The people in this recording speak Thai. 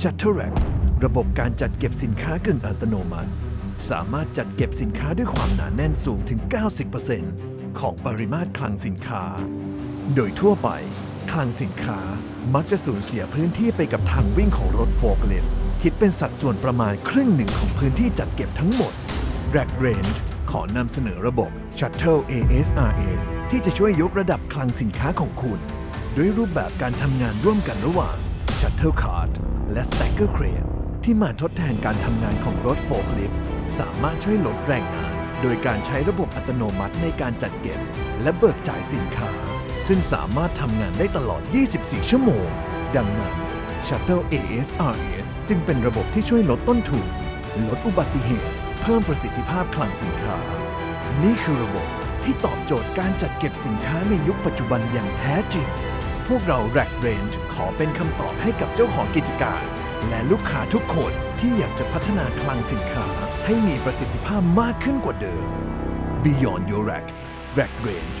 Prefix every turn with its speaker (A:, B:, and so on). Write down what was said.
A: Shuttle Rack ระบบการจัดเก็บสินค้ากึ่งอัตโนมัติ สามารถจัดเก็บสินค้าด้วยความหนาแน่นสูงถึง 90%ของปริมาตรคลังสินค้า โดยทั่วไป คลังสินค้ามักจะสูญเสียพื้นที่ไปกับทางวิ่งของรถโฟล์คลิฟคิดเป็นสัดส่วนประมาณครึ่งหนึ่งของพื้นที่จัดเก็บทั้งหมด Rack Range ขอนำเสนอระบบ Shuttle ASRS ที่จะช่วยยกระดับคลังสินค้าของคุณ ด้วยรูปแบบการทำงานร่วมกันระหว่าง Shuttle Cart และ Stacker Crane ที่มาทดแทนการทำงานของรถโฟล์คลิฟสามารถช่วยลดแรงงาน โดยการใช้ระบบอัตโนมัติในการจัดเก็บ และเบิกจ่ายสินค้า ซึ่งสามารถทำงานได้ตลอด 24 ชั่วโมง ดังนั้น Shuttle ASRS จึงเป็นระบบที่ช่วยลดต้นทุน ลดอุบัติเหตุ เพิ่มประสิทธิภาพคลังสินค้า นี่คือระบบที่ตอบโจทย์การจัดเก็บสินค้าในยุคปัจจุบันอย่างแท้จริง พวกเรา Rack Range ขอเป็นคำตอบให้กับเจ้าของกิจการ และลูกค้าทุกคนที่อยากจะพัฒนาคลังสินค้าให้มีประสิทธิภาพมากขึ้นกว่าเดิม Beyond Your Rack Rack Range